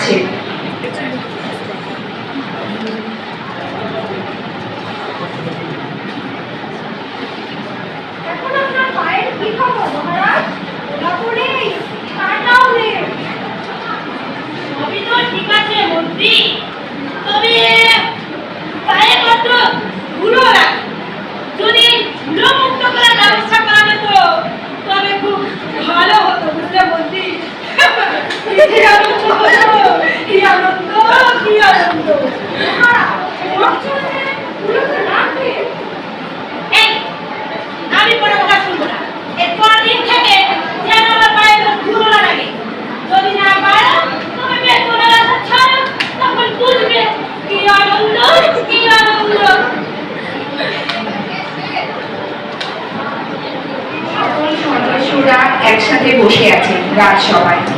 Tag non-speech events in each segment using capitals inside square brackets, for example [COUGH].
Two. একসাথে বসে আছে রাজসভায়।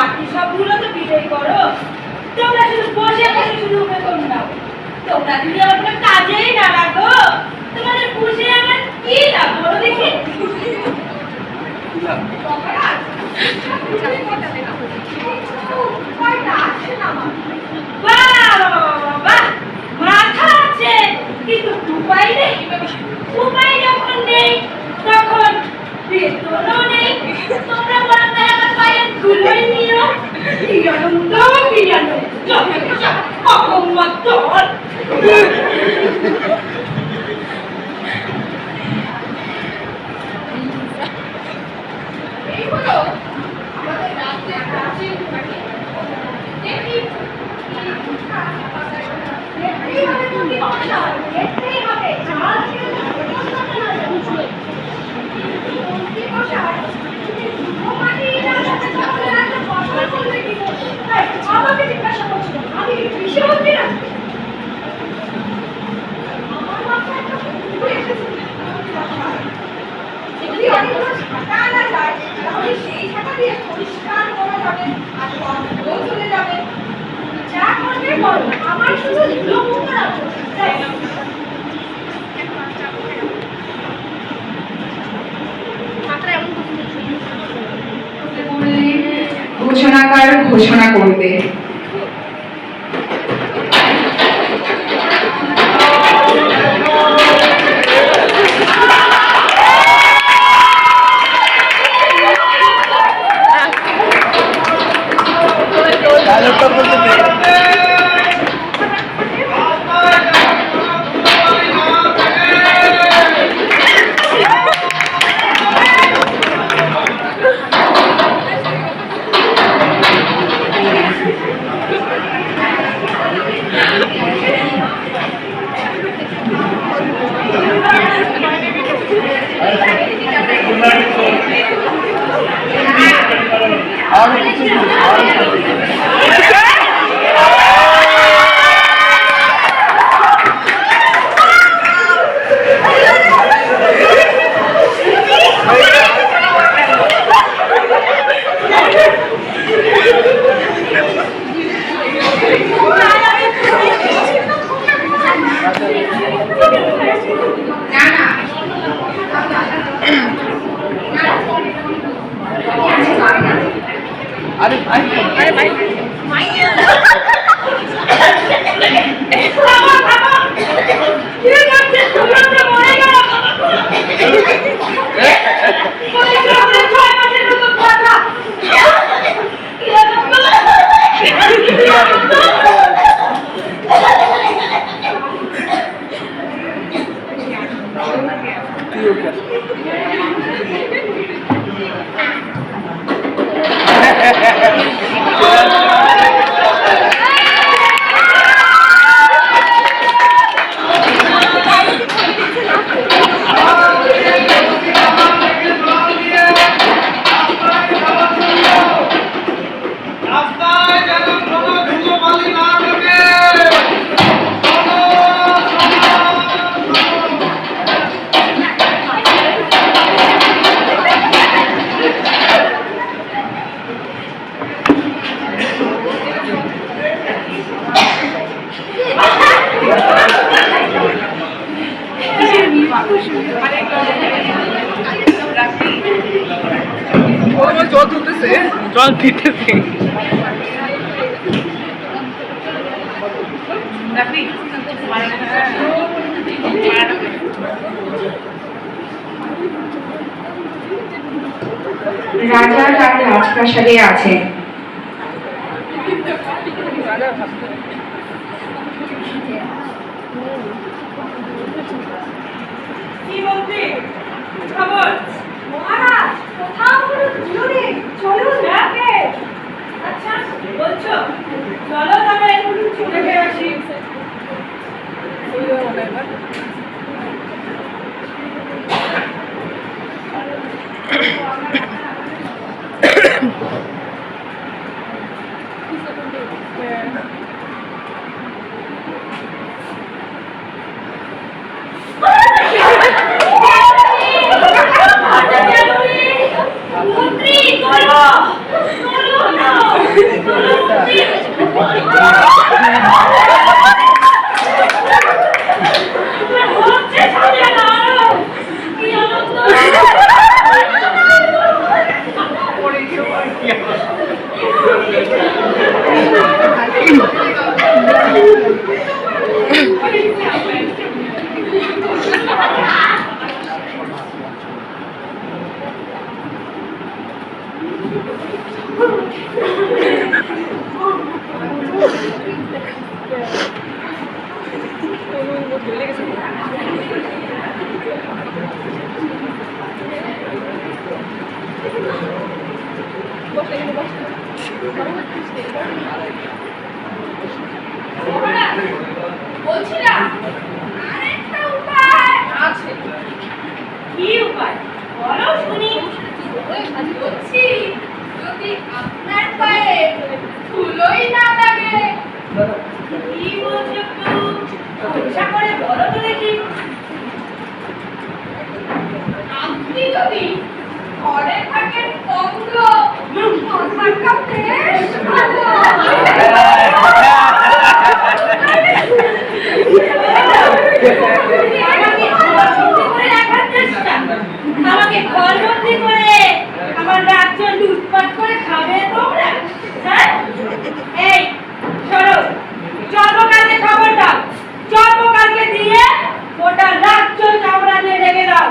বাকি সবগুলো তো বিজয় করো। তোমরা শুধু বসে বসে শুধু বেতন নাও তোমরা যদি আমার কোনো কাজেই না রাখো, তোমাদের খুশি আমার কি লাভ? বলো দেখি। কিন্তু উপায় নেই। উপায় যখন নেই, তখন ঘোষণা করবে। থামো, থামো। কি করছিস? তোমরা জল দিতেছে [LAUGHS] রাজা তার রাজপ্রাসাদে মন্ত্রী খবর? মহারাজ কোথাও কোনো চলুন আগে আচ্ছা বলছো? চলো তবে দেখে আসি মন্ত্রী চলো চলো না চলো মন্ত্রী হচ্ছে সামনে না আরও কি আনন্দ মহারাজ বলছিলাম আরেকটা উপায় আছে কি উপায় বলো শুনি বলছি যদি আপনার পায়ে ধুলোই না লাগে। কি বলছো একটু করে বলো তো দেখি। আপনি যদি ঘরে থাকেন পঙ্গ, মাথাটা বেশ ভালো। আমাকে আমাকে ঘরবন্দি করে আমার রাজ্য লুটপাট করে খাবে তোমরা হ্যাঁ এই শোনো জন্মকালকে খবর দাও জন্মকালকে দিয়ে ওটা রাজ্য চামড়া দিয়ে রেখে দাও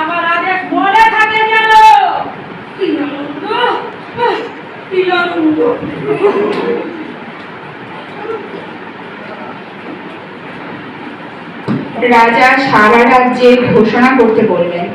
আমার আদেশ মনে থাকে যেন কি আনন্দ আহ, কি আনন্দ রাজা সারা রাজ্যে ঘোষণা করতে বললেন।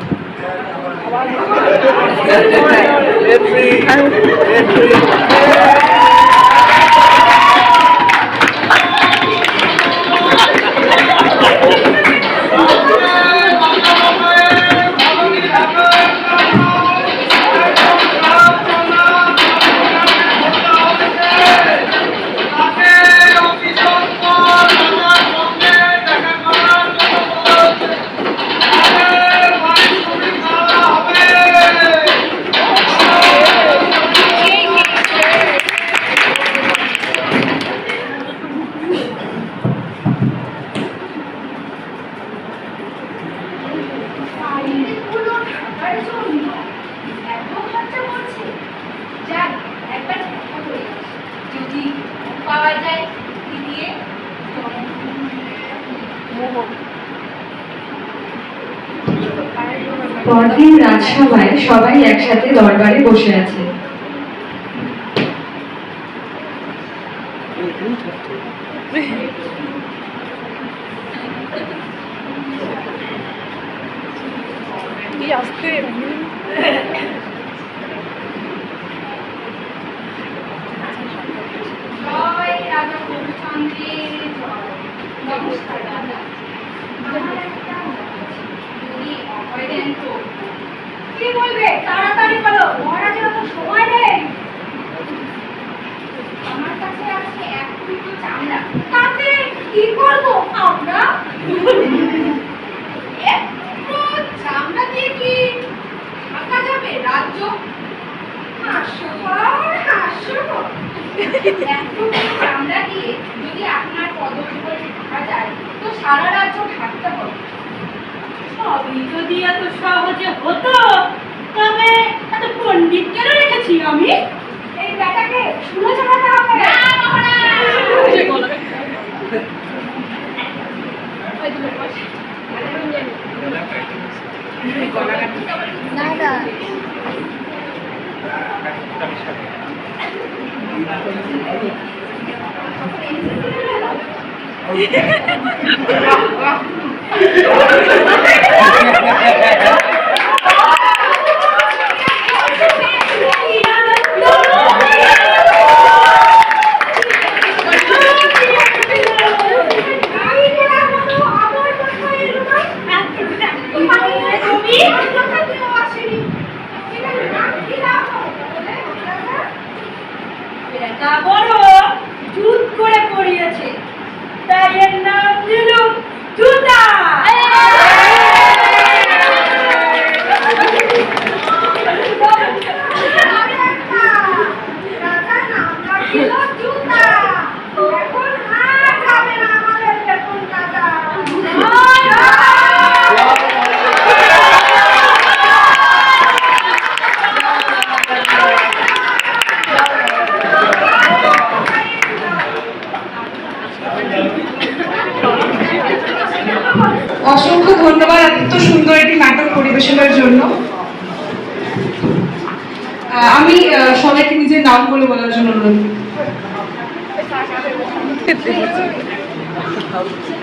পরদিন রাজসভায় সবাই একসাথে দরবারে বসে আছে কি আসতে জয় রাজা হরিচন্দ্রের জয় নমস্কার রাজা আমার একটা যদি অভয় দেন তো কি বলবে তাড়াতাড়ি বলো মহারাজের তো সময় নেই আমার কাছে আছে এক টুকরো চামড়া তাতে কি করব আমরা একটু চামড়া দিয়ে কি থাকা যাবে রাজ্য হাস্যকর হাস্যকর চামড়া দিয়ে যদি আপনার পদজীবনে থাকা যায় তো সারা রাজ্য থাকতে হবে। সবই যদি এত সহজে হতো তবে এত পণ্ডিত কেন রেখেছি আমি। এই ব্যাটাকে শুনে চালাতে হবে না মহারাজ আমি তোরা বলো আমার কথা এলো না তুমি আমার কথা কেউ আসেনি এখানে নাম কি লাভ হবে বলে রাজা? এটা বড় জুত করে পড়িয়েছে। তাই এর [LAUGHS] করছি।